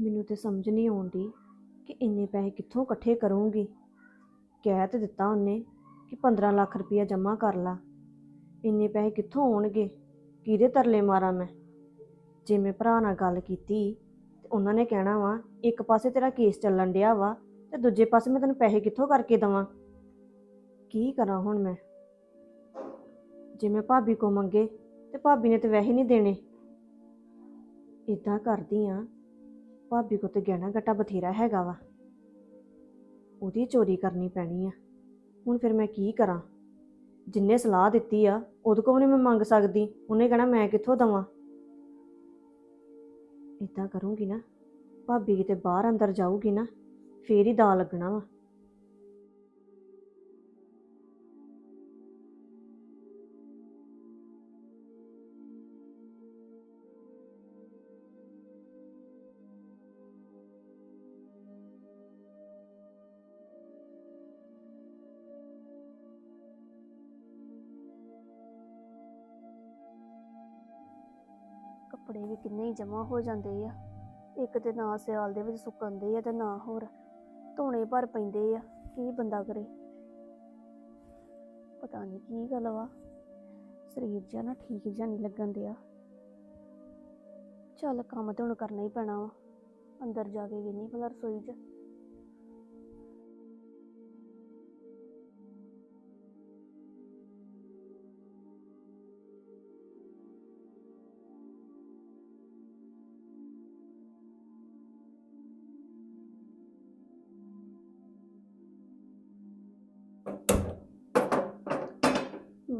ਮੈਨੂੰ ਤੇ ਸਮਝ ਨਹੀਂ ਆਉਂਦੀ ਕਿ ਇੰਨੇ ਪੈਸੇ ਕਿੱਥੋਂ ਇਕੱਠੇ ਕਰੂੰਗੀ। ਕਹਿ ਤੇ ਦਿੱਤਾ ਉਹਨੇ ਕਿ 15 ਲੱਖ ਰੁਪਇਆ ਜਮ੍ਹਾਂ ਕਰ ਲਾ। ਇੰਨੇ ਪੈਸੇ ਕਿੱਥੋਂ ਆਉਣਗੇ? ਕਿਹਦੇ ਤਰਲੇ ਮਾਰਾਂ ਮੈਂ? ਜੇ ਮੈਂ ਭਰਾ ਨਾਲ ਗੱਲ ਕੀਤੀ ਤੇ ਉਹਨਾਂ ਨੇ ਕਹਿਣਾ ਵਾ, ਇੱਕ ਪਾਸੇ ਤੇਰਾ ਕੇਸ ਚੱਲਣ ਡਿਆ ਵਾ ਤੇ ਦੂਜੇ ਪਾਸੇ ਮੈਂ ਤੈਨੂੰ ਪੈਸੇ ਕਿੱਥੋਂ ਕਰਕੇ ਦਵਾਂ? ਕੀ ਕਰਾਂ ਹੁਣ ਮੈਂ? ਜੇ ਮੈਂ ਭਾਬੀ ਕੋ ਮੰਗੇ ਤੇ ਭਾਬੀ ਨੇ ਤੇ ਵੈਸੇ ਨਹੀਂ ਦੇਣੇ। ਇਦਾਂ ਕਰਦੀ ਆ ਭਾਬੀ ਕੋ ਤੇ ਗਹਿਣਾ ਗੱਟਾ ਬਥੇਰਾ ਹੈਗਾ ਵਾ। ਉਹਦੀ ਚੋਰੀ ਕਰਨੀ ਪੈਣੀ ਆ। ਹੁਣ ਫਿਰ ਮੈਂ ਕੀ ਕਰਾਂ? ਜਿੰਨੇ ਸਲਾਹ ਦਿੱਤੀ ਆ, ਉਹਦੇ ਕੋਲ ਨਹੀਂ ਮੈਂ ਮੰਗ ਸਕਦੀ। ਉਹਨੇ ਕਹਿਣਾ ਮੈਂ ਕਿੱਥੋਂ ਦਵਾਂ? ਇਦਾਂ ਕਰੂੰਗੀ ਨਾ, ਭਾਬੀ ਕਿਤੇ ਬਾਹਰ ਅੰਦਰ ਜਾਊਗੀ ਨਾ, ਫੇਰ ਹੀ ਦਾ ਲੱਗਣਾ ਵਾ। ਕੱਪੜੇ ਹੀ ਜਮਾ ਹੋ ਜਾਂਦੇ ਆ। ਇੱਕ ਤੇ ਨਾ ਸਿਆਲ ਦੇ ਵਿੱਚ ਸੁੱਕਣਦੇ ਆ ਤੇ ਨਾ ਹੋਰ ਧੋਣੇ ਭਰ ਪੈਂਦੇ ਆ, ਕੀ ਬੰਦਾ ਕਰੇ? ਪਤਾ ਨਹੀਂ ਕੀ ਗੱਲ ਵਾ, ਸਰੀਰ ਜਿਹਾ ਨਾ ਠੀਕ ਜਿਹਾ ਨਹੀਂ ਲੱਗਣ ਦਿਆ। ਚੱਲ ਕੰਮ ਤੇ ਹੁਣ ਕਰਨਾ ਹੀ ਪੈਣਾ ਵਾ, ਅੰਦਰ ਜਾ ਕੇ ਵੇਨੀ ਭਲਾ ਰਸੋਈ 'ਚ।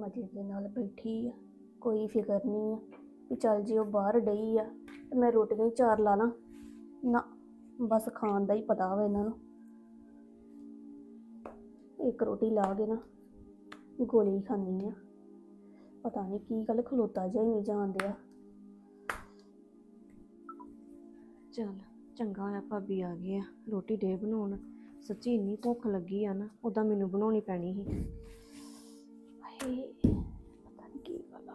ਮਜੇ ਦੇ ਨਾਲ ਬੈਠੀ ਆ, ਕੋਈ ਫਿਕਰ ਨਹੀਂ ਆ ਵੀ ਚੱਲ ਜੇ ਉਹ ਬਾਹਰ ਡਈ ਆ ਤੇ ਮੈਂ ਰੋਟੀਆਂ ਹੀ ਚਾਰ ਲਾ ਲਾਂ। ਨਾ, ਬਸ ਖਾਣ ਦਾ ਹੀ ਪਤਾ ਵਾ ਇਹਨਾਂ ਨੂੰ। ਇੱਕ ਰੋਟੀ ਲਾ ਕੇ ਨਾ ਗੋਲੀ ਖਾਣੀ ਆ। ਪਤਾ ਨਹੀਂ ਕੀ ਗੱਲ ਖਲੋਤਾ ਜਿਹਾ ਹੀ ਨਹੀਂ ਜਾਣਦਿਆ ਚੱਲ, ਚੰਗਾ ਹੋਇਆ ਭਾਬੀ ਆ ਗਈ ਆ। ਰੋਟੀ ਦੇ ਬਣਾਉਣ। ਸੱਚੀ ਇੰਨੀ ਭੁੱਖ ਲੱਗੀ ਆ ਨਾ ਉਦਾਂ ਮੈਨੂੰ ਬਣਾਉਣੀ ਪੈਣੀ ਸੀ। ਹਾਏ ਪਤਾ ਨਹੀਂ ਕੀ ਗੱਲ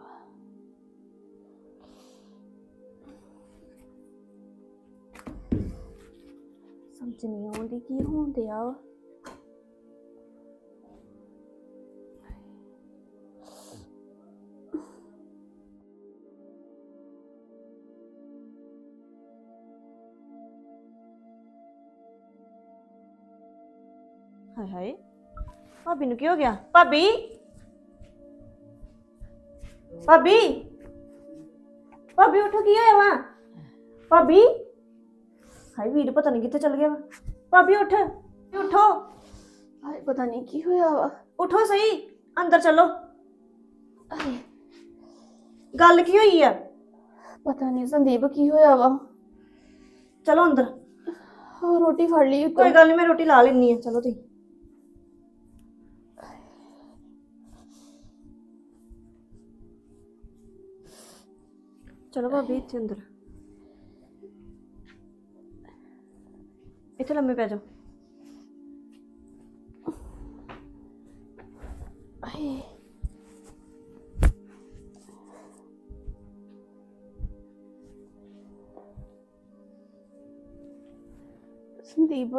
ਸਮਝ ਨਹੀਂ ਆਉਂਦੀ ਕੀ ਹੋਣ ਡਿਆ ਹਾਏ ਹਾਏ, ਭਾਬੀ ਨੂੰ ਕੀ ਹੋ ਗਿਆ? ਭਾਬੀ! ਭਾਬੀ ਭਾਬੀ ਉੱਠੋ ਕੀ ਹੋਇਆ ਵਾ? ਭਾਬੀ ਹਾਏ ਵੀਰ ਪਤਾ ਨਹੀਂ ਕਿੱਥੇ ਚਲ ਗਿਆ ਵਾ। ਭਾਬੀ ਉੱਠ ਉੱਠੋ। ਹਾਏ ਪਤਾ ਨਹੀਂ ਕੀ ਹੋਇਆ ਵਾ। ਉਠੋ ਸਹੀ ਅੰਦਰ ਚਲੋ। ਹਾਏ। ਗੱਲ ਕੀ ਹੋਈ ਆ? ਪਤਾ ਨਹੀਂ ਸੰਦੀਪ ਕੀ ਹੋਇਆ ਵਾ। ਚਲੋ ਅੰਦਰ। ਹਾਂ ਰੋਟੀ ਫੜ ਲਈ ਉੱਤੋਂ। ਕੋਈ ਗੱਲ ਨਹੀਂ ਮੈਂ ਰੋਟੀ ਲਾ ਲੈਣੀ ਆ। ਚਲੋ ਤੁਸੀਂ। ਚਲੋ ਭਾਬੀ ਇੱਥੇ ਅੰਦਰ ਇੱਥੇ ਲੰਮੇ ਪੈ ਜਾਓ ਸੰਦੀਪ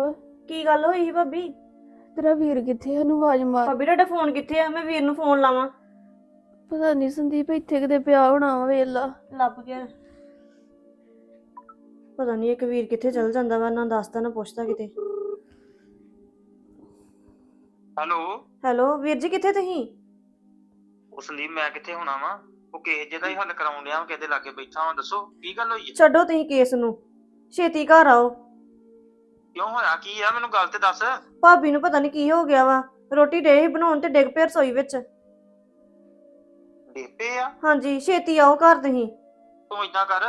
ਕੀ ਗੱਲ ਹੋਈ ਸੀ ਭਾਬੀ? ਤੇਰਾ ਵੀਰ ਕਿੱਥੇ? ਉਹਨੂੰ ਆਵਾਜ਼ ਮਾਰ। ਭਾਬੀ ਤੁਹਾਡਾ ਫੋਨ ਕਿੱਥੇ ਆ? ਮੈਂ ਵੀਰ ਨੂੰ ਫੋਨ ਲਾਵਾਂ। ਪਤਾ ਨਹੀਂ ਸੰਦੀਪ ਇੱਥੇ ਕਿਤੇ ਪਿਆ ਹੋਣਾ ਵਾ ਵੇਲਾ। ਲੱਭ ਗਿਆ। ਪਤਾ ਨਹੀਂ ਇੱਕ ਵੀਰ ਕਿੱਥੇ ਚਲ ਜਾਂਦਾ ਵਾ ਨਾ ਦੱਸਦਾ ਨਾ ਪੁੱਛਦਾ ਕਿਤੇ। ਹੈਲੋ? ਹੈਲੋ ਵੀਰ ਜੀ ਕਿੱਥੇ ਤੁਸੀਂ? ਉਹ ਸੰਦੀਪ ਮੈਂ ਕਿੱਥੇ ਹੋਣਾ ਵਾ? ਉਹ ਕੇਸ ਜਿਹਦਾ ਹੀ ਹੱਲ ਕਰਾਉਣ ਡਿਆ ਵਾਂ, ਕਿਹਦੇ ਲਾਗੇ ਬੈਠਾ ਹਾਂ ਦੱਸੋ ਕੀ ਗੱਲ ਹੋਈ ਹੈ ਛੱਡੋ ਤੁਸੀਂ ਕੇਸ ਨੂੰ। ਛੇਤੀ ਘਰ ਆਓ। ਕਿਉਂ ਹੋਇਆ? ਕੀ ਆ? ਮੈਨੂੰ ਗੱਲ ਤੇ ਦੱਸ। ਭਾਬੀ ਨੂੰ ਪਤਾ ਨਹੀਂ ਕੀ ਹੋ ਗਿਆ ਵਾ। ਰੋਟੀ ਡੇ ਹੀ ਬਣਾਉਣ ਤੇ ਡਿੱਗ ਪਿਆ ਰਸੋਈ ਵਿੱਚ। ਡੇਪੇ ਆ? ਹਾਂਜੀ ਛੇਤੀ ਆਓ ਘਰ ਤੁਸੀਂ। ਤੂੰ ਇਦਾਂ ਕਰ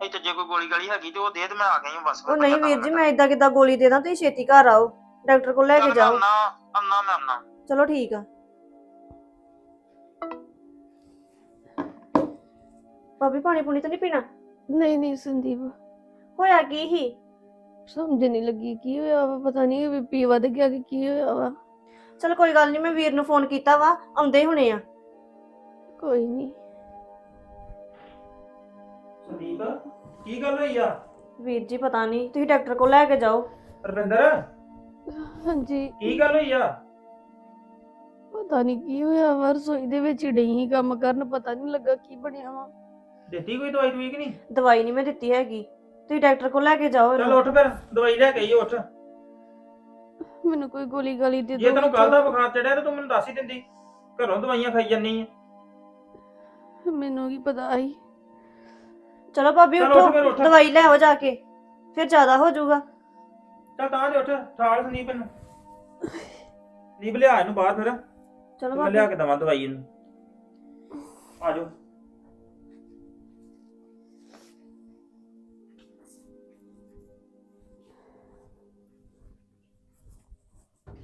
ਇੱਥੇ ਜੇ ਕੋਈ ਗੋਲੀ ਗਾਲੀ ਹੈਗੀ ਤੇ ਉਹ ਦੇ ਤੇ ਮੈਂ ਆ ਗਈ ਹਾਂ ਬਸ। ਉਹ ਨਹੀਂ ਵੀਰ ਜੀ ਮੈਂ ਇਦਾਂ ਕਿਦਾਂ ਗੋਲੀ ਦੇ ਦਾਂ ਤੁਸੀਂ ਛੇਤੀ ਘਰ ਆਓ। ਡਾਕਟਰ ਕੋਲ ਲੈ ਕੇ ਜਾਓ। ਅੰਨਾ ਅੰਨਾ ਮੈਂ ਅੰਨਾ ਚਲੋ ਠੀਕ ਆ। ਭਾਬੀ ਪਾਣੀ ਪੂਣੀ ਤਾਂ ਨਹੀਂ ਪੀਣਾ? ਨਹੀਂ ਨਹੀਂ ਸੰਦੀਪ। ਹੋਇਆ ਕੀ ਹੀ ਸਮਝ ਨਹੀਂ ਲੱਗੀ ਕੀ ਹੋਇਆ ਵਾ? ਪਤਾ ਨਹੀਂ ਬੀਪੀ ਵੱਧ ਗਿਆ ਕਿ ਕੀ ਹੋਇਆ ਵਾ। ਚਲ ਕੋਈ ਗੱਲ ਨਹੀਂ ਮੈਂ ਵੀਰ ਨੂੰ ਫੋਨ ਕੀਤਾ ਵਾ ਆਉਂਦੇ ਹੁਣੇ ਆ। ਕੋਈ ਨਹੀਂ। ਸੰਦੀਪ ਕੀ ਗੱਲ ਹੋਈ ਆ? ਵੀਰ ਜੀ ਪਤਾ ਨਹੀਂ। ਤੁਸੀਂ ਡਾਕਟਰ ਕੋਲ ਲੈ ਕੇ ਜਾਓ। ਰਵਿੰਦਰ ਹਾਂਜੀ। ਕੀ ਗੱਲ ਹੋਈ ਆ? ਪਤਾ ਨਹੀਂ ਕੀ ਹੋਇਆ ਵਾ ਰਸੋਈ ਦੇ ਵਿੱਚ ਹੀ ਡਈ ਕੰਮ ਕਰਨ ਪਤਾ ਨਹੀਂ ਲੱਗਾ ਕੀ ਬਣਿਆ ਵਾ। ਦਿੱਤੀ ਕੋਈ ਦਵਾਈ ਦਵਾਈ ਕਿ ਨਹੀਂ? ਦਵਾਈ ਨਹੀਂ ਮੈਂ ਦਿੱਤੀ ਹੈਗੀ। ਤੁਸੀਂ ਡਾਕਟਰ ਕੋਲ ਲੈ ਕੇ ਜਾਓ ਚਲ ਉੱਠ ਫਿਰ ਦਵਾਈ ਲੈ ਕੇ ਆਈ ਉੱਠ। ਮੈਨੂੰ ਕੋਈ ਗੋਲੀ ਗਾਲੀ ਦੇ ਜੇ ਦਿਓ ਤੈਨੂੰ ਕੱਲ ਦਾ ਬੁਖਾਰ ਚੜਿਆ ਤਾਂ ਤੂੰ ਮੈਨੂੰ ਦੱਸ ਹੀ ਦਿੰਦੀ। ਘਰੋਂ ਦਵਾਈਆਂ ਖਾਈ ਜੰਨੀ ਆ। ਮੈਨੂੰ ਕੀ ਪਤਾ ਸੀ। ਚਲੋ ਭਾਬੀ ਚਲੋ ਉੱਠ ਉੱਠੋ ਫਿਰ ਉੱਠ। ਦਵਾਈ ਲੈ ਆਓ ਜਾ ਕੇ ਫਿਰ ਜ਼ਿਆਦਾ ਹੋ ਜਾਊਗਾ। ਚੱਲ ਤਾਂ ਦੇ ਉੱਠ ਠਾਲ ਸੰਦੀਪ ਨੂੰ ਸੰਦੀਪ ਲਿਆ ਇਹਨੂੰ ਬਾਹਰ ਫਿਰ। ਚਲੋ ਮੈਂ ਲਿਆ ਭਾਬੀ ਕੇ ਦਵਾਂ ਦਵਾਈ ਇਹਨੂੰ। ਆ ਜਾਓ।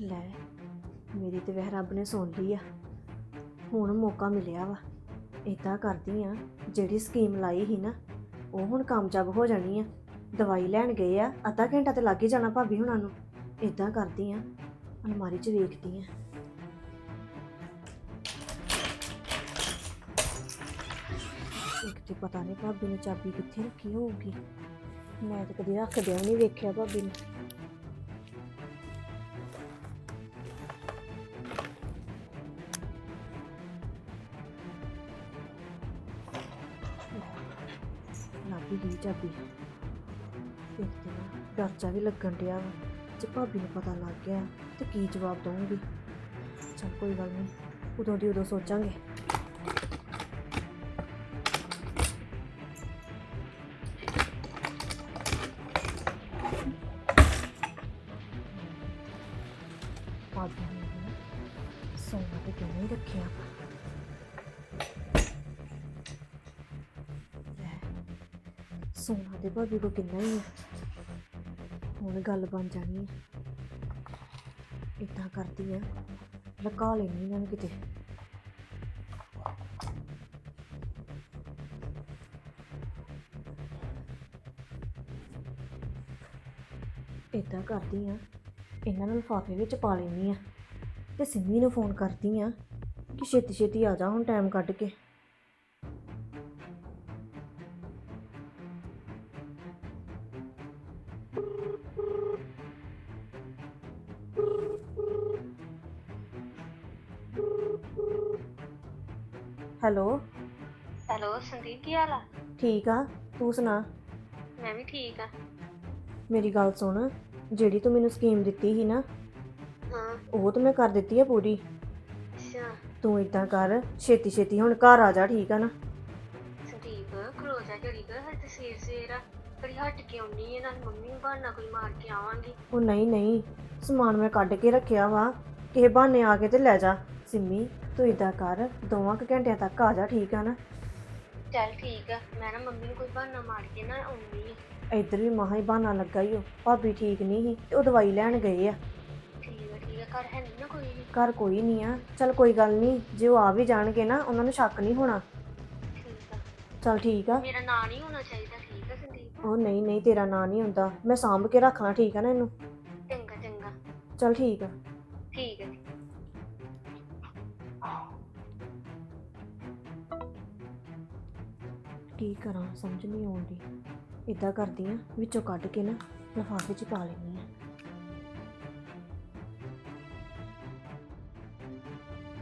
ਲੈ ਮੇਰੀ ਤੇ ਵਹਿ ਰੱਬ ਨੇ ਸੁਣ ਲਈ ਆ। ਹੁਣ ਮੌਕਾ ਮਿਲਿਆ ਵਾ। ਇਦਾਂ ਕਰਦੀ ਆ, ਜਿਹੜੀ ਸਕੀਮ ਲਾਈ ਸੀ ਨਾ, ਉਹ ਹੁਣ ਕਾਮਯਾਬ ਹੋ ਜਾਣੀ ਆ। ਦਵਾਈ ਲੈਣ ਗਏ ਆ, ਅੱਧਾ ਘੰਟਾ ਤੇ ਲੱਗ ਹੀ ਜਾਣਾ ਭਾਬੀ ਹੁਣਾਂ ਨੂੰ। ਇਦਾਂ ਕਰਦੀ ਆ, ਅਲਮਾਰੀ 'ਚ ਵੇਖਦੀ ਆ। ਇੱਕ ਤੇ ਪਤਾ ਨਹੀਂ ਭਾਬੀ ਨੇ ਚਾਬੀ ਕਿੱਥੇ ਰੱਖੀ ਹੋਊਗੀ। ਮੈਂ ਤਾਂ ਕਦੀ ਰੱਖਦਿਆਂ ਨਹੀਂ ਵੇਖਿਆ ਭਾਬੀ ਨੇ। ਲੱਭ ਹੀ ਗਈ ਚਾਬੀ ਇੱਕ ਤੇ ਨਾ ਵੀ ਲੱਗਣ ਡਿਆ ਵਾ ਜੇ ਭਾਬੀ ਨੂੰ ਪਤਾ ਲੱਗ ਗਿਆ ਤੇ ਕੀ ਜਵਾਬ ਦਵਾਂਗੀ ਚਲ ਕੋਈ ਗੱਲ ਨਹੀਂ ਉਦੋਂ ਦੀ ਉਦੋਂ ਸੋਚਾਂਗੇ। ਭਾਬੀ ਕੋ ਕਿੰਨਾ ਹੀ ਆ। ਹੁਣ ਗੱਲ ਬਣ ਜਾਣੀ ਹੈ ਇਦਾਂ ਕਰਦੀ ਆ। ਲਗਾ ਲੈਣੀ ਇਹਨਾਂ ਨੂੰ ਕਿਤੇ। ਇਦਾਂ ਕਰਦੀ ਆ। ਇਹਨਾਂ ਨੂੰ ਲਿਫਾਫੇ ਵਿੱਚ ਪਾ ਲੈਣੀ ਆ। ਤੇ ਸਿੰਮੀ ਨੂੰ ਫੋਨ ਕਰਦੀ ਆ ਕਿ ਛੇਤੀ ਛੇਤੀ ਆ ਜਾ ਹੁਣ ਟਾਈਮ ਕੱਢ ਕੇ। ਹੈਲੋ। ਹੈਲੋ ਸੰਦੀਪ ਕੀ ਹਾਲ ਆ? ਠੀਕ ਆ ਤੂੰ ਸੁਣਾ? ਮੈਂ ਵੀ ਠੀਕ ਆ। ਮੇਰੀ ਗੱਲ ਸੁਣ ਜਿਹੜੀ ਤੂੰ ਮੈਨੂੰ ਸਕੀਮ ਦਿੱਤੀ ਸੀ ਨਾ ਹਾਂ। ਉਹ ਤਾਂ ਮੈਂ ਕਰ ਦਿੱਤੀ ਆ ਪੂਰੀ। ਅੱਛਾ। ਤੂੰ ਇਦਾਂ ਕਰ ਛੇਤੀ ਛੇਤੀ ਹੁਣ ਘਰ ਆ ਜਾ ਠੀਕ ਆ ਨਾ? ਸੰਦੀਪ ਖਲੋ ਜਾ ਜੜੀ ਕਰ ਹੱਥ ਸੇਰ ਸੇਰ ਆ। ਕੜੀ ਹਟ ਕੇ ਆਉਣੀ ਹੈ ਨਾਲ ਮੰਮੀ ਨੂੰ ਬਹਾਨਾ ਕੋਈ ਮਾਰ ਕੇ ਆਵਾਂਗੀ। ਉਹ ਨਹੀਂ ਨਹੀਂ ਸਮਾਨ ਮੈਂ ਕੱਢ ਕੇ ਰੱਖਿਆ ਵਾ ਕਿਸੇ ਬਹਾਨੇ ਆ ਕੇ ਤੇ ਲੈ ਜਾ। ਸਿੰਮੀ ਤੂੰ ਇਦਾਂ ਕਰ ਦੋਵਾਂ ਕੁ ਘੰਟਿਆਂ ਤੱਕ ਆ ਜਾ ਠੀਕ ਆ ਨਾ? ਚੱਲ ਠੀਕ ਆ ਮੈਂ ਨਾ ਮੰਮੀ ਨੂੰ ਕੋਈ ਬਹਾਨਾ ਮਾਰ ਕੇ ਨਾ ਆਉਣੀ ਆ। ਇੱਧਰ ਵੀ ਮਹਾ ਹੀ ਬਹਾਨਾ ਲੱਗਾ ਹੀ ਉਹ ਭਾਬੀ ਠੀਕ ਨਹੀਂ ਸੀ ਤੇ ਉਹ ਦਵਾਈ ਲੈਣ ਗਏ ਆ। ਠੀਕ ਆ ਠੀਕ ਆ ਘਰ ਹੈ ਨਹੀਂ ਨਾ ਕੋਈ? ਵੀ ਘਰ ਕੋਈ ਨਹੀਂ ਆ। ਚਲ ਕੋਈ ਗੱਲ ਨਹੀਂ ਜੇ ਉਹ ਆ ਵੀ ਜਾਣਗੇ ਨਾ ਉਹਨਾਂ ਨੂੰ ਸ਼ੱਕ ਨਹੀਂ ਹੋਣਾ। ਠੀਕ ਆ। ਚਲ ਠੀਕ ਆ। ਮੇਰਾ ਨਾਂ ਨਹੀਂ ਹੋਣਾ ਚਾਹੀਦਾ ਠੀਕ ਆ ਸੰਦੀਪ? ਉਹ ਨਹੀਂ ਨਹੀਂ ਤੇਰਾ ਨਾਂ ਨਹੀਂ ਹੁੰਦਾ। ਮੈਂ ਸਾਂਭ ਕੇ ਰੱਖਣਾ ਠੀਕ ਆ ਨਾ ਇਹਨੂੰ? ਚੰਗਾ ਚੰਗਾ। ਚਲ ਠੀਕ ਆ। ਕੀ ਕਰਾਂ, ਸਮਝ ਨਹੀਂ ਆਉਂਦੀ। ਇਦਾਂ ਕਰਦੀ ਆ, ਵਿੱਚੋਂ ਕੱਢ ਕੇ ਨਾ ਲਿਫਾਫੇ 'ਚ ਪਾ ਲੈਂਦੀ ਆ।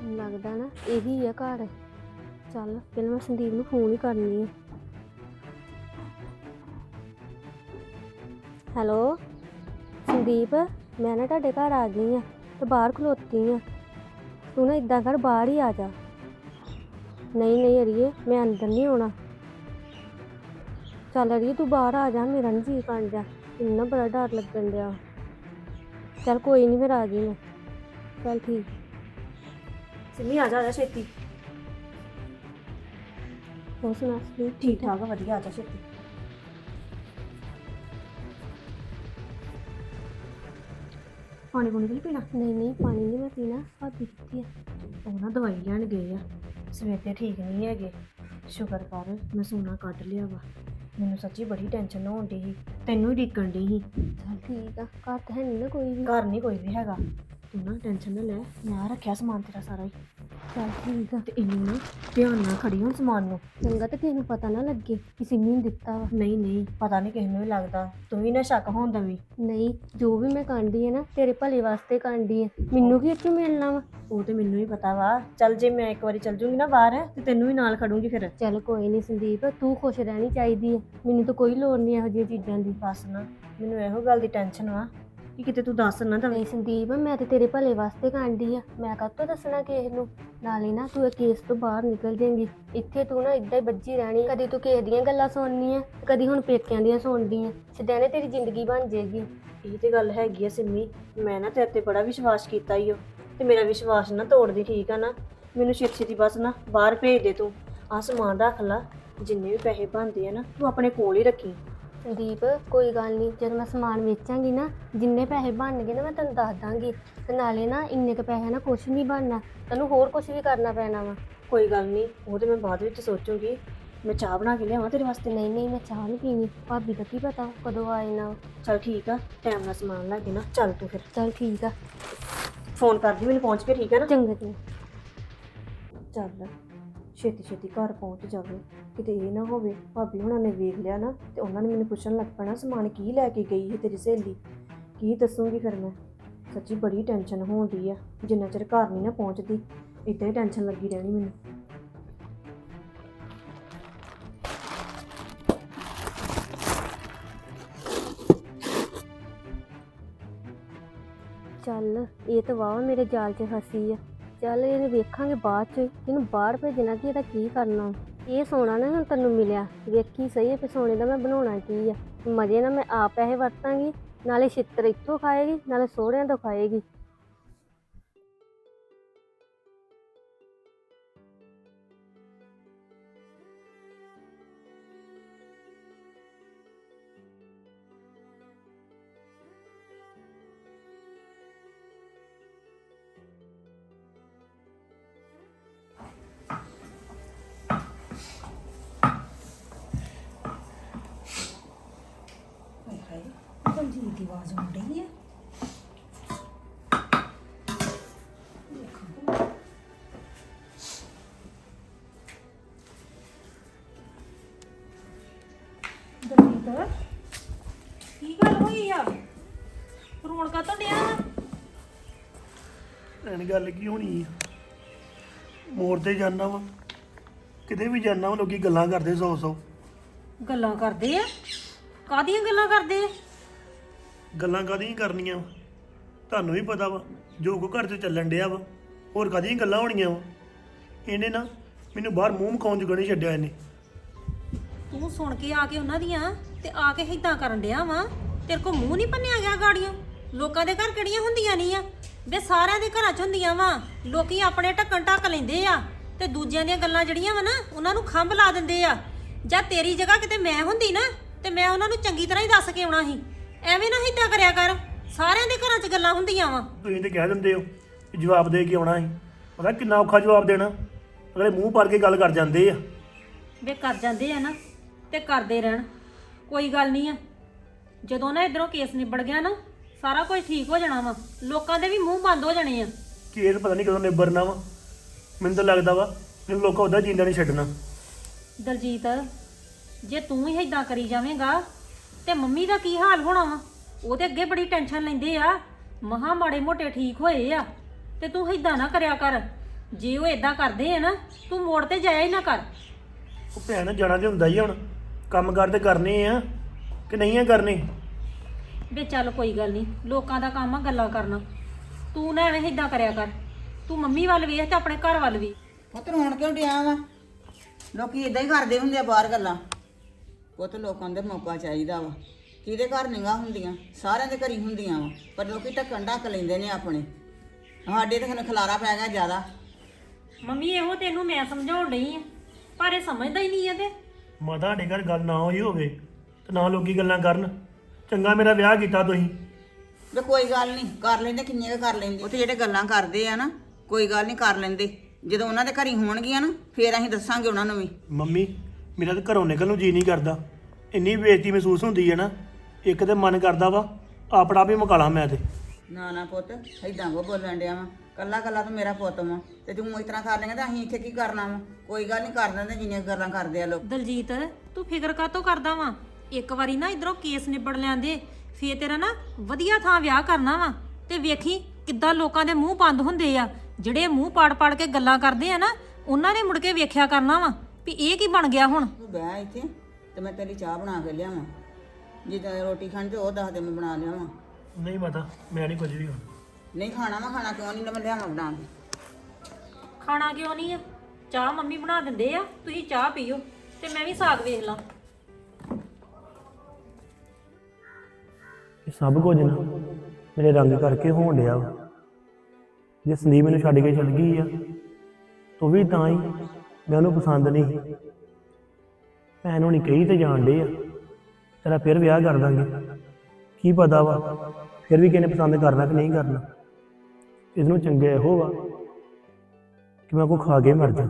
ਲੱਗਦਾ ਨਾ ਇਹੀ ਆ ਘਰ। ਚੱਲ, ਪਹਿਲਾਂ ਮੈਂ ਸੰਦੀਪ ਨੂੰ ਫੋਨ ਹੀ ਕਰਨੀ ਆ। ਹੈਲੋ? ਸੰਦੀਪ, ਮੈਂ ਨਾ ਤੁਹਾਡੇ ਘਰ ਆ ਗਈ ਆ ਤੇ ਬਾਹਰ ਖਲੋਤੀ ਆ। ਤੂੰ ਨਾ ਇਦਾਂ ਕਰ, ਬਾਹਰ ਹੀ ਆ ਜਾ। ਨਹੀਂ ਨਹੀਂ ਅੜੀਏ, ਮੈਂ ਅੰਦਰ ਨਹੀਂ ਆਉਣਾ। ਚੱਲ ਅੜੀਏ ਤੂੰ ਬਾਹਰ ਆ ਜਾ ਮੇਰਾ ਨਹੀਂ ਜੀ ਕਰ ਜਾ ਇੰਨਾ ਬੜਾ ਡਰ ਲੱਗਣ ਡਿਆ। ਚੱਲ ਕੋਈ ਨਹੀਂ ਫਿਰ ਆ ਗਈ ਮੈਂ। ਚੱਲ ਠੀਕ। ਸਿੰਮੀ ਆ ਜਾ ਆ ਜਾ ਛੇਤੀ। ਹੋਰ ਸੁਣਾ ਸੰਦੀਪ ਠੀਕ ਠਾਕ ਆ ਵਧੀਆ ਆ ਜਾ ਛੇਤੀ। ਪਾਣੀ ਪੂਣੀ ਵੀ ਨੀ ਪੀਣਾ? ਨਹੀਂ ਨਹੀਂ ਪਾਣੀ ਨਹੀਂ ਮੈਂ ਪੀਣਾ ਭਾਬੀ ਕਿੱਥੇ ਆ। ਉਹ ਨਾ ਦਵਾਈ ਲੈਣ ਗਏ ਆ ਸਵੇਰ ਤੇ ਠੀਕ ਨਹੀਂ ਹੈਗੇ। ਸ਼ੁਕਰ ਕਰ ਮੈਂ ਸੋਨਾ ਕੱਢ ਲਿਆ ਵਾ। ਮੈਨੂੰ ਸੱਚੀ ਬੜੀ ਟੈਨਸ਼ਨ ਹੋਣ ਡਈ ਸੀ ਤੈਨੂੰ ਹੀ ਡਿੱਕਣ ਡਈ ਸੀ। ਚੱਲ ਠੀਕ ਆ ਘਰ ਤਾਂ ਹੈ ਨਹੀਂ ਨਾ ਕੋਈ ਵੀ। ਘਰ ਨਹੀਂ ਕੋਈ ਵੀ ਹੈਗਾ। ਤੂੰ ਨਾ ਟੈਨਸ਼ਨ ਨਾ ਲੈ ਮੈਂ ਰੱਖਿਆ ਸਮਾਨ ਤੇਰਾ ਸਾਰਾ ਹੀ। ਚੱਲ ਠੀਕ ਆ। ਤੇ ਇਹਨੂੰ ਨਾ ਧਿਆਨ ਨਾਲ ਖੜੀ ਹੁਣ ਸਮਾਨ ਨੂੰ। ਚੰਗਾ ਤੇ ਕਿਸੇ ਨੂੰ ਪਤਾ ਨਾ ਲੱਗੇ ਕਿ ਸਿੰਮੀ ਨੂੰ ਦਿੱਤਾ ਵਾ। ਨਹੀਂ ਨਹੀਂ ਪਤਾ ਨਹੀਂ ਕਿਸੇ ਨੂੰ ਵੀ ਲੱਗਦਾ। ਤੂੰ ਵੀ ਨਾ ਸ਼ੱਕ ਹੋਣ ਦਵੀਂ। ਨਹੀਂ ਜੋ ਵੀ ਮੈਂ ਕਾਂਡੀ ਹੈ ਨਾ ਤੇਰੇ ਭਲੇ ਵਾਸਤੇ ਕਾਂਡੀ ਹੈ ਮੈਨੂੰ ਕੀ ਇੱਥੋਂ ਮਿਲਣਾ ਵਾ? ਉਹ ਤੇ ਮੈਨੂੰ ਵੀ ਪਤਾ ਵਾ। ਚੱਲ ਜੇ ਮੈਂ ਇੱਕ ਵਾਰੀ ਚੱਲ ਜੂੰਗੀ ਨਾ ਬਾਹਰ ਤੇ ਤੈਨੂੰ ਵੀ ਨਾਲ ਖੜੂੰਗੀ ਫਿਰ। ਚੱਲ ਕੋਈ ਨਹੀਂ ਸੰਦੀਪ ਤੂੰ ਖੁਸ਼ ਰਹਿਣੀ ਚਾਹੀਦੀ ਹੈ ਮੈਨੂੰ ਤਾਂ ਕੋਈ ਲੋੜ ਨਹੀਂ ਇਹੋ ਜਿਹੀਆਂ ਚੀਜ਼ਾਂ ਦੀ। ਬਸ ਨਾ ਮੈਨੂੰ ਇਹੋ ਗੱਲ ਦੀ ਟੈਨਸ਼ਨ ਵਾ ਕਿ ਕਿਤੇ ਤੂੰ ਦੱਸ ਨਾ ਦਵੇਂ। ਨਹੀਂ ਸੰਦੀਪ ਮੈਂ ਤੇ ਤੇਰੇ ਭਲੇ ਵਾਸਤੇ ਕਾਂਡੀ ਆ। ਮੈਂ ਕਾਹਤੋਂ ਦੱਸਣਾ ਕਿਸੇ ਨੂੰ? ਨਾਲੇ ਨਾ ਤੂੰ ਇਹ ਕੇਸ ਤੋਂ ਬਾਹਰ ਨਿਕਲ ਜਾਏਂਗੀ। ਇੱਥੇ ਤੂੰ ਨਾ ਇਦਾਂ ਹੀ ਬੱਝੀ ਰਹਿਣੀ, ਕਦੀ ਤੂੰ ਕਿਸੇ ਦੀਆਂ ਗੱਲਾਂ ਸੁਣਨੀਆਂ ਕਦੀ ਹੁਣ ਪੇਕਿਆਂ ਦੀਆਂ ਸੁਣਦੀਆਂ ਸਦੈਣੇ ਤੇਰੀ ਜ਼ਿੰਦਗੀ ਬਣ ਜਾਏਗੀ। ਇਹ ਤੇ ਗੱਲ ਹੈਗੀ ਆ ਸਿੰਮੀ, ਮੈਂ ਨਾ ਤੇਰੇ ਤੇ ਬੜਾ ਵਿਸ਼ਵਾਸ ਕੀਤਾ ਈ ਓ। ਤੇ ਮੇਰਾ ਵਿਸ਼ਵਾਸ ਨਾ ਤੋੜਦੀ ਠੀਕ ਆ ਨਾ। ਮੈਨੂੰ ਛੇਤੀ ਦੀ ਬਸ ਨਾ ਬਾਹਰ ਭੇਜ ਦੇ ਤੂੰ। ਆ ਸਮਾਨ ਰੱਖ ਲਾ, ਜਿੰਨੇ ਵੀ ਪੈਸੇ ਬਣਦੇ ਆ ਨਾ, ਤੂੰ ਆਪਣੇ ਕੋਲ ਹੀ ਰੱਖੀ। ਸੰਦੀਪ ਕੋਈ ਗੱਲ ਨਹੀਂ ਜਦੋਂ ਮੈਂ ਸਮਾਨ ਵੇਚਾਂਗੀ ਨਾ ਜਿੰਨੇ ਪੈਸੇ ਬਣਨਗੇ ਨਾ ਮੈਂ ਤੈਨੂੰ ਦੱਸ ਦਾਂਗੀ। ਤੇ ਨਾਲੇ ਨਾ ਇੰਨੇ ਕ ਪੈਸੇ ਨਾਲ ਕੁਝ ਨਹੀਂ ਬਣਨਾ ਤੈਨੂੰ ਹੋਰ ਕੁਝ ਵੀ ਕਰਨਾ ਪੈਣਾ ਵਾ। ਕੋਈ ਗੱਲ ਨਹੀਂ ਉਹ ਤੇ ਮੈਂ ਬਾਅਦ ਵਿੱਚ ਸੋਚੂਗੀ। ਮੈਂ ਚਾਹ ਬਣਾ ਕੇ ਲਿਆਵਾਂ ਤੇਰੇ ਵਾਸਤੇ। ਨਹੀਂ ਨਹੀਂ ਮੈਂ ਚਾਹ ਨਹੀਂ ਪੀਣੀ ਭਾਬੀ ਦਾ ਕੀ ਪਤਾ ਕਦੋਂ ਆਏ ਨਾ। ਚੱਲ ਠੀਕ ਆ ਟਾਈਮ ਨਾਲ ਸਮਾਨ ਲੈ ਕੇ ਨਾ ਚੱਲ ਤੂੰ ਫਿਰ। ਚੱਲ ਠੀਕ ਆ। ਫੋਨ ਕਰਦੀ ਮੈਨੂੰ ਪਹੁੰਚ ਕੇ ਠੀਕ ਆ ਨਾ? ਚੰਗਾ ਜੀ। ਚੱਲ ਛੇਤੀ ਛੇਤੀ ਘਰ ਪਹੁੰਚ ਜਾਵੇ ਕਿਤੇ ਇਹ ਨਾ ਹੋਵੇ, ਭਾਬੀ ਹੁਣਾਂ ਨੇ ਵੇਖ ਲਿਆ ਨਾ, ਤੇ ਉਹਨਾਂ ਨੇ ਮੈਨੂੰ ਪੁੱਛਣ ਲੱਗ ਪੈਣਾ, ਸਮਾਨ ਕੀ ਲੈ ਕੇ ਗਈ ਹੈ ਤੇਰੀ ਸਹੇਲੀ? ਕੀ ਦੱਸੂਗੀ ਫਿਰ ਮੈਂ? ਸੱਚੀ ਬੜੀ ਟੈਨਸ਼ਨ ਹੋਣਦੀ ਆ, ਜਿੰਨਾ ਚਿਰ ਘਰ ਨਹੀਂ ਨਾ ਪਹੁੰਚਦੀ, ਇਦਾਂ ਹੀ ਟੈਨਸ਼ਨ ਲੱਗੀ ਰਹਿਣੀ ਮੈਨੂੰ। ਚੱਲ, ਇਹ ਤਾਂ ਵਾਵਾ ਮੇਰੇ ਜਾਲ 'ਚ ਫਸੀ ਆ। ਚੱਲ ਇਹਨੂੰ ਵੇਖਾਂਗੇ ਬਾਅਦ 'ਚ, ਇਹਨੂੰ ਬਾਹਰ ਭੇਜਣਾ ਕਿ, ਇਹਦਾ ਕੀ ਕਰਨਾ? ਇਹ ਸੋਨਾ ਨਾ ਹੁਣ ਤੈਨੂੰ ਮਿਲਿਆ। ਵੇਖੀ ਸਹੀ ਹੈ ਕਿ ਸੋਨੇ ਦਾ ਮੈਂ ਬਣਾਉਣਾ ਕੀ ਆ। ਮਜੇ ਨਾਲ ਮੈਂ ਆਪ ਪੈਸੇ ਵਰਤਾਂਗੀ, ਨਾਲੇ ਛਿੱਤਰ ਇੱਥੋਂ ਖਾਏਗੀ, ਨਾਲੇ ਸੋਹਰਿਆਂ ਤੋਂ ਖਾਏਗੀ। ਗੱਲ ਕੀ ਹੋਣੀ ਆ? ਮੋੜ ਤੇ ਜਾਣਾ ਵਾ। ਕਿਤੇ ਵੀ ਜਾਣਾ ਵਾ ਲੋਕੀ ਗੱਲਾਂ ਕਰਦੇ ਸੌ ਸੌ। ਗੱਲਾਂ ਕਰਦੇ ਆ? ਕਾਦੀਆਂ ਗੱਲਾਂ ਕਰਦੇ ਆ? ਗੱਲਾਂ ਕਾਹਦੀਆਂ ਕਰਨੀਆਂ ਵਾ? ਤੁਹਾਨੂੰ ਵੀ ਪਤਾ ਵਾ ਜੋ ਕੋ ਘਰ ਤੇ ਚੱਲਣ ਡਿਆ ਵਾ ਹੋਰ ਕਾਹਦੀਆਂ ਗੱਲਾਂ ਹੋਣੀਆਂ ਵਾ? ਇਹਨੇ ਨਾ ਮੈਨੂੰ ਬਾਹਰ ਮੂੰਹ ਮਕਾਉਣ ਜੁਗਾ ਨਹੀਂ ਛੱਡਿਆ ਇਹਨੇ। ਤੂੰ ਸੁਣ ਕੇ ਆ ਕੇ ਉਹਨਾਂ ਦੀਆਂ ਤੇ ਆ ਕੇ ਹਿੱਦਾਂ ਕਰਨ ਡਿਆ ਵਾ? ਤੇਰੇ ਕੋ ਮੂੰਹ ਨਹੀਂ ਪੰਨਿਆ ਗਿਆ ਗਾੜੀਆਂ? ਲੋਕਾਂ ਦੇ ਘਰ ਕਿਹੜੀਆਂ ਹੁੰਦੀਆਂ ਨਹੀਂ ਆ? ਵੇ ਸਾਰਿਆਂ ਦੇ ਘਰਾਂ 'ਚ ਹੁੰਦੀਆਂ ਵਾ। ਲੋਕੀ ਆਪਣੇ ਢੱਕਣ ਢੱਕ ਲੈਂਦੇ ਆ ਤੇ ਦੂਜਿਆਂ ਦੀਆਂ ਗੱਲਾਂ ਜਿਹੜੀਆਂ ਵਾ ਨਾ ਉਹਨਾਂ ਨੂੰ ਖੰਭ ਲਾ ਦਿੰਦੇ ਆ। ਜਾਂ ਤੇਰੀ ਜਗ੍ਹਾ ਕਿਤੇ ਮੈਂ ਹੁੰਦੀ ਨਾ ਤੇ ਮੈਂ ਉਹਨਾਂ ਨੂੰ ਚੰਗੀ ਤਰ੍ਹਾਂ ਹੀ ਦੱਸ ਕੇ ਆਉਣਾ ਸੀ। ਐਵੇਂ ਨਾ ਹਿੱਦਾਂ ਕਰਿਆ ਕਰ। ਸਾਰਿਆਂ ਦੇ ਘਰਾਂ 'ਚ ਗੱਲਾਂ ਹੁੰਦੀਆਂ ਵਾ। ਤੁਸੀਂ ਤੇ ਕਹਿ ਦਿੰਦੇ ਹੋ ਕਿ ਜਵਾਬ ਦੇ ਕੇ ਆਉਣਾ ਸੀ। ਪਤਾ ਕਿੰਨਾ ਔਖਾ ਜਵਾਬ ਦੇਣਾ। ਅਗਲੇ ਮੂੰਹ ਭਰ ਕੇ ਗੱਲ ਕਰ ਜਾਂਦੇ ਆ। ਵੇ ਕਰ ਜਾਂਦੇ ਆ ਨਾ ਤੇ ਕਰਦੇ ਰਹਿਣ। ਕੋਈ ਗੱਲ ਨਹੀਂ ਆ। ਜਦੋਂ ਨਾ ਇਧਰੋਂ ਕੇਸ ਨਿਬੜ ਗਿਆ ਨਾ ਸਾਰਾ ਕੁਝ ਠੀਕ ਹੋ ਜਾਣਾ ਵਾ। ਲੋਕਾਂ ਦੇ ਵੀ ਮੂੰਹ ਬੰਦ ਹੋ ਜਾਣੇ ਆ। ਕੇਸ ਪਤਾ ਨਹੀਂ ਕਦੋਂ ਨਿਬਰਨਾ ਵਾ। ਮੈਨੂੰ ਤਾਂ ਲੱਗਦਾ ਵਾ ਮੈਨੂੰ ਲੋਕਾਂ ਉਹਦਾ ਜਿੰਦਾ ਨਹੀਂ ਛੱਡਣਾ। ਦਲਜੀਤ ਜੇ ਤੂੰ ਹੀ ਇਦਾਂ ਕਰੀ ਜਾਵੇਂਗਾ ਤੇ ਮੰਮੀ ਦਾ ਕੀ ਹਾਲ ਹੋਣਾ ਵਾ? ਉਹਦੇ ਅੱਗੇ ਬੜੀ ਟੈਨਸ਼ਨ ਲੈਂਦੇ ਆ। ਮਹਾ ਮਾੜੇ ਮੋਟੇ ਠੀਕ ਹੋਏ ਆ। ਤੇ ਤੂੰ ਇਦਾਂ ਨਾ ਕਰਿਆ ਕਰ। ਜੇ ਉਹ ਇਦਾਂ ਕਰਦੇ ਆ ਨਾ ਤੂੰ ਮੋੜ ਤੇ ਜਾਇਆ ਹੀ ਨਾ ਕਰ। ਉਹ ਭੈਣ ਜਾਣਾ ਤੇ ਹੁੰਦਾ ਹੀ ਆ ਹੁਣ। ਕੰਮ ਕਾਰ ਤੇ ਕਰਨੇ ਆ ਕਿ ਨਹੀਂ ਆ ਕਰਨੇ? ਵੇ ਚੱਲ ਕੋਈ ਗੱਲ ਨਹੀਂ ਲੋਕਾਂ ਦਾ ਕੰਮ ਆ ਗੱਲਾਂ ਕਰਨਾ। ਤੂੰ ਨਾ ਐਵੇਂ ਇਦਾਂ ਕਰਿਆ ਕਰ। ਤੂੰ ਮੰਮੀ ਵੱਲ ਵੇਖ ਤੇ ਆਪਣੇ ਘਰ ਵੱਲ ਵੀ। ਪੁੱਤ ਰੋਣ ਕਿਉਂ ਡਿਆ ਵਾ? ਲੋਕੀ ਇਦਾਂ ਹੀ ਕਰਦੇ ਹੁੰਦੇ ਆ ਬਾਹਰ ਗੱਲਾਂ। ਪੁੱਤ ਲੋਕਾਂ ਦੇ ਮੌਕਾ ਚਾਹੀਦਾ ਵਾ। ਕਿਹਦੇ ਘਰ ਨਿਗਾ ਹੁੰਦੀਆਂ? ਸਾਰਿਆਂ ਦੇ ਘਰੀ ਹੁੰਦੀਆਂ ਵਾ। ਪਰ ਲੋਕੀ ਢੱਕਣ ਢੱਕ ਲੈਂਦੇ ਨੇ ਆਪਣੇ। ਸਾਡੇ ਤੇ ਖਲਾਰਾ ਪੈ ਗਿਆ ਜ਼ਿਆਦਾ। ਮੰਮੀ ਇਹੋ ਤੈਨੂੰ ਮੈਂ ਸਮਝਾਉਣ ਡਈ ਆ। ਪਰ ਇਹ ਸਮਝਦਾ ਹੀ ਨਹੀਂ ਆ ਤੇ। ਮਾਤਾ ਸਾਡੇ ਘਰ ਗੱਲ ਨਾ ਹੋਈ ਹੋਵੇ ਤੇ ਨਾ ਲੋਕੀ ਗੱਲਾਂ ਕਰਨ। ਚੰਗਾ ਮੇਰਾ ਵਿਆਹ ਕੀਤਾ ਤੁਸੀਂ। ਵੀ ਕੋਈ ਗੱਲ ਨਹੀਂ ਕਰ ਲੈਂਦੇ ਕਿੰਨੇ ਕੁ ਕਰ ਲੈਂਦੇ। ਉਹ ਤੇ ਜਿਹੜੇ ਗੱਲਾਂ ਕਰਦੇ ਆ ਨਾ ਕੋਈ ਗੱਲ ਨਹੀਂ ਕਰ ਲੈਂਦੇ। ਜਦੋਂ ਉਹਨਾਂ ਦੇ ਘਰੀ ਹੋਣਗੀਆਂ ਨਾ ਫੇਰ ਅਸੀਂ ਦੱਸਾਂਗੇ ਉਹਨਾਂ ਨੂੰ ਵੀ। ਮੰਮੀ ਮੇਰਾ ਤਾਂ ਘਰੋਂ ਨਿਕਲਣ ਨੂੰ ਜੀ ਨਹੀਂ ਕਰਦਾ। ਇੰਨੀ ਬੇਇੱਜ਼ਤੀ ਮਹਿਸੂਸ ਹੁੰਦੀ ਹੈ ਨਾ ਇੱਕ ਤੇ ਮਨ ਕਰਦਾ ਵਾ ਆਪਣਾ ਵੀ ਮੁਕਾਲਾ ਮੈਂ ਤੇ। ਨਾ ਨਾ ਪੁੱਤ ਏਦਾਂ ਕੋ ਬੋਲਣ ਡਿਆ ਵਾ। ਕੱਲਾ ਕੱਲਾ ਤਾਂ ਮੇਰਾ ਪੁੱਤ ਵਾ ਤੇ ਤੂੰ ਇਸ ਤਰ੍ਹਾਂ ਕਰ ਲੇਂਗਾ ਤਾਂ ਅਸੀਂ ਇੱਥੇ ਕੀ ਕਰਨਾ ਵਾ? ਕੋਈ ਗੱਲ ਨਹੀਂ ਕਰ ਦਿੰਦੇ ਜਿੰਨੀਆਂ ਗੱਲਾਂ ਕਰਦੇ ਆ ਲੋਕ। ਦਲਜੀਤ ਤੂੰ ਫਿਕਰ ਕਾਤੋਂ ਕਰਦਾ ਵਾ? ਇੱਕ ਵਾਰੀ ਨਾ ਇਧਰੋਂ ਕੇਸ ਨਿਬੜ ਲੈਂਦੇ ਫੇਰ ਤੇਰਾ ਨਾ ਵਧੀਆ ਥਾਂ ਵਿਆਹ ਕਰਨਾ ਵਾ। ਤੇ ਵੇਖੀ ਕਿੱਦਾਂ ਲੋਕਾਂ ਦੇ ਮੂੰਹ ਬੰਦ ਹੁੰਦੇ ਆ। ਜਿਹੜੇ ਮੂੰਹ ਪਾੜ ਪਾੜ ਕੇ ਗੱਲਾਂ ਕਰਦੇ ਆ ਨਾ ਉਹਨਾਂ ਨੇ ਮੁੜ ਕੇ ਵੇਖਿਆ ਕਰਨਾ ਵਾ ਵੀ ਇਹ ਕੀ ਬਣ ਗਿਆ ਹੁਣ। ਤੂੰ ਬਹਿ ਇੱਥੇ ਤੇ ਮੈਂ ਤੇਰੀ ਚਾਹ ਬਣਾ ਕੇ ਲਿਆਵਾਂ। ਜਿੱਦਾਂ ਰੋਟੀ ਖਾਣੀ ਤੇ ਉਹ ਦੱਸ ਦੇ ਮੈਂ ਬਣਾ ਲਿਆਵਾਂ। ਨਹੀਂ ਮਾਤਾ ਮੈਂ ਨਹੀਂ ਕੁਝ ਵੀ ਹੁਣ ਨਹੀਂ ਖਾਣਾ ਵਾ ਖਾਣਾ ਕਿਉਂ ਨਹੀਂ? ਮੈਂ ਲਿਆਵਾਂ ਬਣਾ ਕੇ। ਖਾਣਾ ਕਿਉਂ ਨਹੀਂ ਆ? ਚਾਹ ਮੰਮੀ ਬਣਾ ਦਿੰਦੇ ਆ ਤੁਸੀਂ ਚਾਹ ਪੀਓ ਤੇ ਮੈਂ ਵੀ ਸਾਗ ਵੇਖ ਲਾਂ। ਇਹ ਸਭ ਕੁਝ ਨਾ ਮੇਰੇ ਰੰਗ ਕਰਕੇ ਹੋਣ ਡਿਆ ਵਾ। ਜੇ ਸੰਦੀਪ ਮੈਨੂੰ ਛੱਡ ਕੇ ਚਲ ਗਈ ਆ, ਤੂੰ ਵੀ ਤਾਂ ਹੀ ਮੈਂ ਉਹਨੂੰ ਪਸੰਦ ਨਹੀਂ ਸੀ। ਭੈਣ ਹੋਣੀ ਕਹੀ ਤੇ ਜਾਣ ਡੇ ਆ, ਤੇਰਾ ਫਿਰ ਵਿਆਹ ਕਰ ਦਾਂਗੇ। ਕੀ ਪਤਾ ਵਾ, ਫਿਰ ਵੀ ਕਿਹਨੇ ਪਸੰਦ ਕਰਨਾ ਕਿ ਨਹੀਂ ਕਰਨਾ। ਇਸ ਨੂੰ ਚੰਗੇ ਇਹੋ ਵਾ ਕਿ ਮੈਂ ਕੋ ਖਾ ਕੇ ਮਰ ਜਾ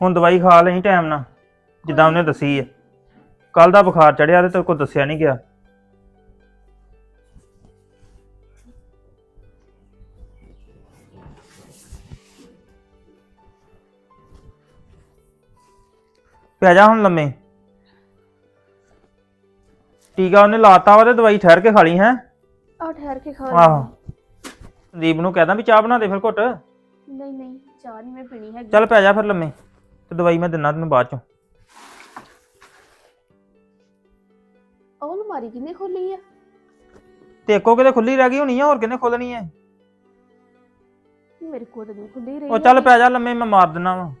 ਹੁਣ ਦਵਾਈ ਖਾ ਲਈ ਟਾਈਮ ਨਾਲ ਜਿੱਦਾਂ ਉਹਨੇ ਦੱਸੀ ਹੈ ਕੱਲ ਦਾ ਬੁਖਾਰ ਚੜਿਆ ਤੇ ਤੇਰੇ ਕੋਲ ਦੱਸਿਆ ਨਹੀਂ ਗਿਆ। ਪੈ ਜਾ ਹੁਣ ਲੰਮੇ। ਟੀਕਾ ਉਹਨੇ ਲਾਤਾ ਵਾ ਤੇ ਦਵਾਈ ਠਹਿਰ ਕੇ ਖਾ ਲਈ ਹੈ। ਆ ਠਹਿਰ ਕੇ ਖਾ ਆਹੋ। ਸੰਦੀਪ ਨੂੰ ਕਹਿਦਾ ਵੀ ਚਾਹ ਬਣਾ ਦੇ ਫਿਰ ਘੁੱਟ। ਨਹੀਂ ਨਹੀਂ ਚਾਹ ਨਹੀਂ ਮੈਂ ਪੀਣੀ ਹੈਗੀ। ਚੱਲ ਪੈ ਜਾ ਫਿਰ ਲੰਮੇ। ਤੇ ਦਵਾਈ ਮੈਂ ਦਿੰਨਾ ਤੈਨੂੰ ਬਾਅਦ ਚੋਂ। ਉਹ ਅਲਮਾਰੀ ਕਿਨੇ ਖੋਲੀ ਆ? ਤੇ ਇੱਕੋ ਕਿਤੇ ਖੁੱਲੀ ਰਹਿ ਗਈ ਹੋਣੀ ਆ ਹੋਰ ਕਿਨੇ ਖੋਲਣੀ ਹੈ ਮੇਰੇ ਕੋਲ ਤਾਂ ਨਹੀਂ ਖੁੱਲੀ ਰਹੀ। ਉਹ ਚੱਲ ਪੈ ਜਾ ਲੰਮੇ ਮੈਂ ਮਾਰ ਦਿੰਨਾ ਵਾ।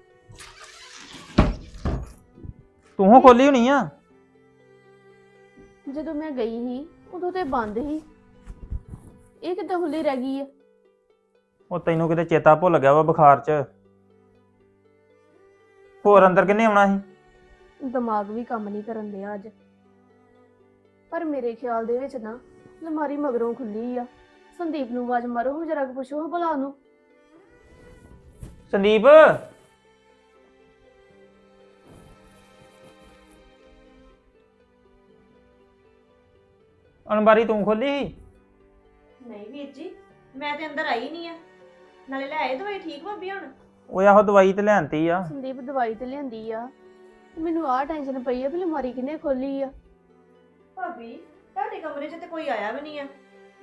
ਤੂੰ ਹੋ ਖੋਲੀ ਹੋਣੀ ਆ? ਜਦੋਂ ਮੈਂ ਗਈ ਸੀ ਉਦੋਂ ਤੇ ਬੰਦ ਸੀ। ਇਹ ਕਿੱਦਾਂ ਖੁੱਲੀ ਰਹਿ ਗਈ ਆ? ਉਹ ਤੈਨੂੰ ਕਿਤੇ ਚੇਤਾ ਭੁੱਲ ਗਿਆ ਵਾ ਬੁਖਾਰ 'ਚ। ਹੋਰ ਅੰਦਰ ਕਿੰਨੇ ਆਉਣਾ ਸੀ? ਦਿਮਾਗ ਵੀ ਕੰਮ ਨਹੀਂ ਕਰਨ ਦਿਆ ਅੱਜ। ਪਰ ਮੇਰੇ ਖਿਆਲ ਦੇ ਵਿੱਚ ਨਾ ਅਲਮਾਰੀ ਮਗਰੋਂ ਖੁੱਲੀ ਆ। ਸੰਦੀਪ ਨੂੰ ਆਵਾਜ਼ ਮਾਰੋ ਜਰਾ ਕੁ ਪੁੱਛੋ ਹਾਂ ਭਲਾ ਨੂੰ ਸੰਦੀਪ? ਅਲਮਾਰੀ ਤੂੰ ਖੋਲੀ ਨਹੀਂ ਵੀਰ ਜੀ ਮੈਂ ਤੇ ਅੰਦਰ ਆਈ ਨਹੀਂ ਆ। ਨਾਲੇ ਲੈ ਆਏ ਦਵਾਈ ਠੀਕ ਭਾਬੀ ਹੁਣ? ਓਏ ਆਹੋ ਦਵਾਈ ਤੇ ਲੈਣਤੀ ਆ। ਸੰਦੀਪ ਦਵਾਈ ਤੇ ਲਿਆਂਦੀ ਆ। ਮੈਨੂੰ ਆਹ ਟੈਨਸ਼ਨ ਪਈ ਆ ਵੀ ਅਲਮਾਰੀ ਕਿਨੇ ਖੋਲੀ ਆ। ਭਾਬੀ ਤੁਹਾਡੇ ਕਮਰੇ 'ਚ ਤੇ ਕੋਈ ਆਇਆ ਵੀ ਨਹੀਂ ਆ।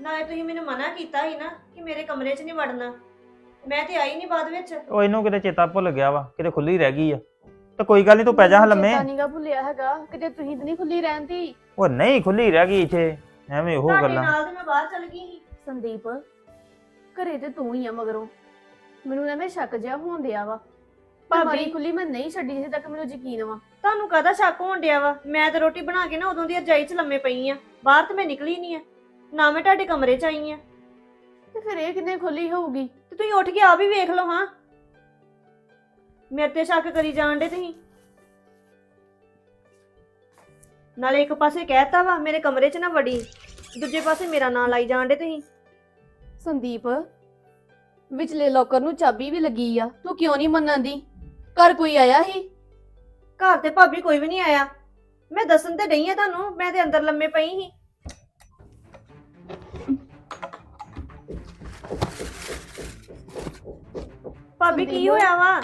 ਨਾਲੇ ਤੁਸੀਂ ਮੈਨੂੰ ਮਨਾ ਕੀਤਾ ਸੀ ਨਾ ਕਿ ਮੇਰੇ ਕਮਰੇ 'ਚ ਨਹੀਂ ਵੜਨਾ। ਮੈਂ ਤੇ ਆਈ ਨਹੀਂ ਬਾਅਦ ਵਿੱਚ। ਉਹ ਇਹਨੂੰ ਕਿਤੇ ਚੇਤਾ ਭੁੱਲ ਗਿਆ ਵਾ ਕਿਤੇ ਖੁੱਲੀ ਰਹਿ ਗਈ ਆ। ਤੇ ਕੋਈ ਗੱਲ ਨਹੀਂ ਤੂੰ ਪੈ ਜਾ ਹਾਂ ਲੰਮੇ ਨੀਗਾ ਭੁੱਲਿਆ ਹੈਗਾ ਕਿਤੇ ਤੁਸੀਂ ਤਾਂ ਨਹੀਂ ਖੁੱਲੀ ਰਹਿੰਦੀ। ਉਹ ਨਹੀਂ ਖੁੱਲੀ ਰਹਿ ਗਈ ਇੱਥੇ ਐਵੇਂ ਉਹ ਤੁਹਾਡੇ ਗੱਲਾਂ। ਨਾਲ ਤੇ ਮੈਂ ਬਾਹਰ ਚਲ ਗਈ ਸੀ। ਸੰਦੀਪ ਘਰੇ ਤੇ ਤੂੰ ਹੀ ਆ ਮਗਰੋਂ। ਮੈਨੂੰ ਐਵੇਂ ਸ਼ੱਕ ਜਿਹਾ ਹੋਣ ਡਿਆ ਵਾ। ਭਾਬੀ। ਅਲਮਾਰੀ ਖੁੱਲੀ ਮੈਂ ਨਹੀਂ ਛੱਡੀ ਜਿੱਥੇ ਤੱਕ ਮੈਨੂੰ ਯਕੀਨ ਵਾ। ਤੁਹਾਨੂੰ ਕਾਹਦਾ ਸ਼ੱਕ ਹੋਣ ਡਿਆ ਵਾ? ਮੈਂ ਤੇ ਰੋਟੀ ਬਣਾ ਕੇ ਨਾ ਉਦੋਂ ਦੀ ਰਜਾਈ 'ਚ ਲੰਮੇ ਪਈ ਆ। ਬਾਹਰ ਤੇ ਮੈਂ ਨਿਕਲੀ ਨਹੀਂ ਆ। ਨਾ ਮੈਂ ਤੁਹਾਡੇ ਕਮਰੇ 'ਚ ਆਈ ਆ। ਤੇ ਫਿਰ ਇਹ ਕਿੰਨੇ ਖੁੱਲੀ ਹੋਊਗੀ? ਤੇ ਤੁਸੀਂ ਉੱਠ ਕੇ ਆ ਵੀ ਵੇਖ ਲਓ ਹਾਂ। ਮੇਰੇ ਤੇ ਸ਼ੱਕ ਕਰੀ ਜਾਣ ਡੇ ਤੁਸੀਂ। ਨਾਲੇ ਇੱਕ ਪਾਸੇ ਕਹਿਤਾ ਵਾ ਮੇਰੇ ਕਮਰੇ 'ਚ ਨਾ ਵੜੀ। ਦੂਜੇ ਪਾਸੇ ਮੇਰਾ ਨਾਂ ਲਾਈ ਜਾਣ ਡੇ ਤੁਸੀਂ। ਸੰਦੀਪ ਵਿਚਲੇ ਲੋਕਰ ਨੂੰ ਚਾਬੀ ਵੀ ਲੱਗੀ ਆ। ਤੂੰ ਕਿਉਂ ਨਹੀਂ ਮੰਨਣ ਦੀ? ਘਰ ਕੋਈ ਆਇਆ ਸੀ? ਘਰ ਤੇ ਭਾਬੀ ਕੋਈ ਵੀ ਨਹੀਂ ਆਇਆ। ਮੈਂ ਦੱਸਣ ਤੇ ਡਈ ਆ ਤੁਹਾਨੂੰ ਮੈਂ ਤੇ ਅੰਦਰ ਲੰਮੇ ਪਈ ਸੀ। ਭਾਬੀ ਕੀ? ਹੋਇਆ ਵਾ?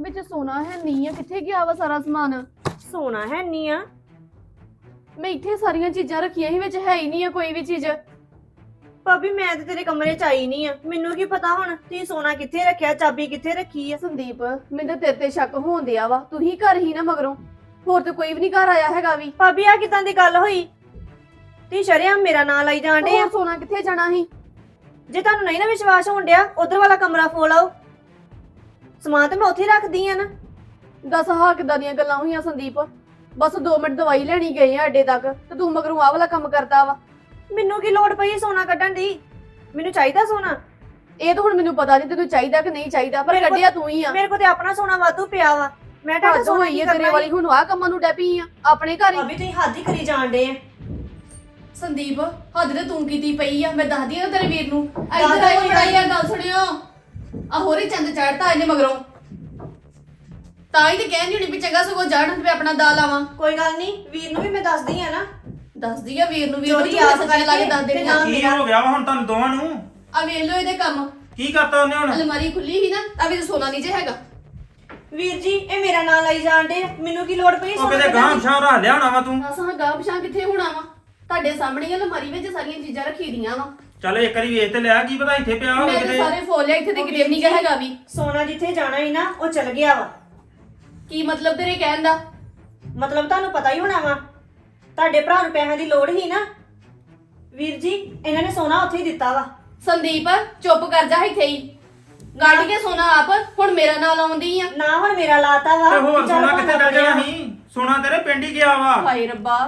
ਵਿੱਚ ਸੋਨਾ ਹੈ ਨਹੀਂ ਆ ਕਿੱਥੇ ਗਿਆ ਵਾ ਸਾਰਾ ਸਮਾਨ? ਸੋਨਾ ਹੈ ਨਹੀਂ ਆ। ਮੈਂ ਇੱਥੇ ਸਾਰੀਆਂ ਚੀਜ਼ਾਂ ਰੱਖੀਆਂ ਸੀ ਵਿੱਚ ਹੈ ਹੀ ਨਹੀਂ ਆ ਕੋਈ ਵੀ ਚੀਜ਼। ਭਾਬੀ ਮੈਂ ਤੇ ਤੇਰੇ ਕਮਰੇ 'ਚ ਆਈ ਨਹੀਂ ਆ। ਮੈਨੂੰ ਕੀ ਪਤਾ ਹੁਣ ਤੁਸੀਂ ਸੋਨਾ ਕਿੱਥੇ ਰੱਖਿਆ ਚਾਬੀ ਕਿੱਥੇ ਰੱਖੀ ਆ? ਸੰਦੀਪ ਮੈਨੂੰ ਤਾਂ ਤੇਰੇ ਤੇ ਸ਼ੱਕ ਹੋਣ ਦਿਆ ਵਾ। ਤੂੰ ਹੀ ਘਰ ਹੀ ਨਾ ਮਗਰੋਂ। ਹੋਰ ਤੇ ਕੋਈ ਵੀ ਨਹੀਂ ਘਰ ਆਇਆ ਹੈਗਾ ਵੀ। ਭਾਬੀ ਆ ਕਿਦਾਂ ਦੀ ਗੱਲ ਹੋਈ? ਤੁਸੀਂ ਸ਼ਰਿਆਮ ਮੇਰਾ ਨਾਂ ਲਾਈ ਡੇ ਆ। ਹੋਰ ਸੋਨਾ ਕਿੱਥੇ ਜਾਣਾ ਸੀ? ਜੇ ਤੁਹਾਨੂੰ ਨਹੀਂ ਨਾ ਵਿਸ਼ਵਾਸ ਹੋਣ ਡਿਆ ਉਧਰ ਵਾਲਾ ਕਮਰਾ ਫੋਲ ਆਓ। ਸਮਾਨ ਤੇ ਮੈਂ ਉੱਥੇ ਰੱਖਦੀ ਆ ਨਾ। ਦੱਸ ਹਾਂ ਕਿਦਾਂ ਦੀਆਂ ਗੱਲਾਂ ਹੋਈਆਂ ਸੰਦੀਪ? ਬਸ 2 ਮਿੰਟ ਦਵਾਈ ਲੈਣੀ ਗਏ ਆ ਅੱਡੇ ਤੱਕ ਤੇ ਤੂੰ ਮਗਰੋਂ ਆਹ ਵਾਲਾ ਕੰਮ ਕਰਦਾ ਵਾ। ਮੈਨੂੰ ਕੀ ਲੋੜ ਪਈ ਸੋਨਾ ਕੱਢਣ ਦੀ? ਮੈਨੂੰ ਚਾਹੀਦਾ ਸੋਨਾ? ਇਹ ਤਾਂ ਹੁਣ ਮੈਨੂੰ ਪਤਾ ਨਹੀਂ ਤੈਨੂੰ ਚਾਹੀਦਾ ਕਿ ਨਹੀਂ ਚਾਹੀਦਾ ਪਰ ਮੇਰੇ ਕੋਲ- ਕੱਢਿਆ ਤੂੰ ਹੀ ਆ। ਮੇਰੇ ਕੋਲ ਤੇ ਆਪਣਾ ਸੋਨਾ ਵਾਧੂ ਪਿਆ ਵਾ। ਮੈਂ ਤੁਹਾਡਾ ਹੱਦ ਸੋਨਾ ਹੋਈ ਕੀ ਹੈ ਤੇਰੇ ਕਰਨਾ ਵਾਲੀ ਹੁਣ ਆਹ ਕੰਮਾਂ ਨੂੰ ਡੈ ਪਈ ਆ ਆਪਣੇ ਘਰ ਹੀ। ਭਾਬੀ ਤੁਸੀਂ ਹੱਦ ਹੀ ਕਰੀ ਜਾਣ ਡੇ ਆ। ਸੰਦੀਪ ਹੱਦ ਤੇ ਤੂੰ ਕੀਤੀ ਪਈ ਆ ਮੈਂ ਦੱਸਦੀ ਆ ਤੇਰੇ ਵੀਰ ਨੂੰ। ਇੱਧਰ ਆਈ ਦਿਓ ਬੜਾਈ ਆ ਗੱਲ ਸੁਣਿਓ। ਆ ਹੋਰੇ ਚੰਦ ਚੜਤਾ ਇਹਨੇ ਮਗਰੋਂ। ਤਾਂ ਹੀ ਤੇ ਕਹਿੰਦੀ ਹੁਣੀ ਵੀ ਚੰਗਾ ਸਗੋਂ ਜਾਣ ਤੇ ਆਪਣਾ ਦਾ ਲਾਵਾਂ। ਕੋਈ ਗੱਲ ਨਹੀਂ ਵੀਰ ਨੂੰ ਵੀ ਮੈਂ ਦੱਸਦੀ ਆ ਨਾ। ਦੱਸਦੀ ਆ ਵੀਰ ਨੂੰ ਵੀਰ ਨੂੰ ਚੋਰੀ ਝੂਠੇ ਆਪ ਸੱਚੇ ਲਾ ਕੇ ਕਰਕੇ ਦੱਸ ਤੇ ਦੇਣੀ ਨਾ- ਕੀ ਹੋ ਗਿਆ ਵਾ ਹੁਣ ਤੁਹਾਨੂੰ ਦੋਵਾਂ ਨੂੰ? ਆ ਵੇਖ ਲਓ ਇਹਦੇ ਕੰਮ। ਕੀ ਕਰਤਾ ਉਹਨੇ ਹੁਣ? ਅਲਮਾਰੀ ਖੁੱਲੀ ਸੀ ਨਾ ਆ ਵੀ ਸੋਨਾ ਨੀਚੇ ਹੈਗਾ। ਵੀਰ ਜੀ ਇਹ ਮੇਰਾ ਨਾਂ ਲਈ ਜਾਣ ਡੇ ਮੈਨੂੰ ਕੀ ਲੋੜ ਪਈ ਉਹ ਸੋਨੇ ਕਿਤੇ ਦੀ? ਗਾਂ ਪਛਾਣ ਰੱਖ ਲਿਆ ਹੋਣਾ ਵਾ ਤੂੰ। ਅਸਾਂ ਗਾਹ ਪਛਾਂ ਕਿੱਥੇ ਹੋਣਾ ਵਾ? ਤੁਹਾਡੇ ਸਾਹਮਣੇ ਹੀ ਅਲਮਾਰੀ ਵਿੱਚ ਸਾਰੀਆਂ ਚੀਜ਼ਾਂ ਰੱਖੀ ਦੀਆਂ ਵਾ। ਚੱਲ ਇੱਕ ਵਾਰੀ ਵੇਖ ਤੇ ਲਿਆ ਕੀ ਪਤਾ ਇੱਥੇ ਪਿਆ ਹੋਵੇ ਮੈਂ ਤੇ ਕਿਤੇ। ਸਾਰੇ ਫੋਲ ਲਿਆ ਇੱਥੇ ਤੇ ਕਿਤੇ ਨਹੀਂ ਗਾ ਹੈਗਾ ਵੀ। ਸੋਨਾ ਜਿੱਥੇ ਜਾਣਾ ਸੀ ਨਾ ਉਹ ਚਲ ਗਿਆ ਵਾ। ਕੀ ਮਤਲਬ ਤੇਰੇ ਕਹਿਣ ਦਾ? ਮਤਲਬ ਤੁਹਾਨੂੰ ਪਤਾ ਹੀ ਹੋਣਾ ਵਾ ਤੁਹਾਡੇ ਭਰਾ ਨੂੰ ਪੈਸਿਆਂ ਦੀ ਲੋੜ ਹੀ ਨਾ। ਵੀਰ ਜੀ ਇਹਨਾਂ ਨੇ ਸੋਨਾ ਉੱਥੇ ਹੀ ਦਿੱਤਾ ਵਾ। ਸੰਦੀਪ ਚੁੱਪ ਕਰ ਜਾ ਇੱਥੇ ਹੀ। ਕੱਢ ਕੇ ਸੋਨਾ ਆਪ ਹੁਣ ਮੇਰਾ ਨਾਂ ਲਾਉਂਦੀ ਆ। ਨਾ ਹੁਣ ਮੇਰਾ ਲਾਤਾ ਵਾ। ਤੇ ਹੋਰ ਚੱਲ ਸੋਨਾ ਕਿੱਥੇ ਚੱਲ ਜਾਣਾ। ਸੀ? ਸੋਨਾ ਤੇਰੇ ਪਿੰਡ ਹੀ ਗਿਆ ਵਾ। ਹਾਏ ਰੱਬਾ।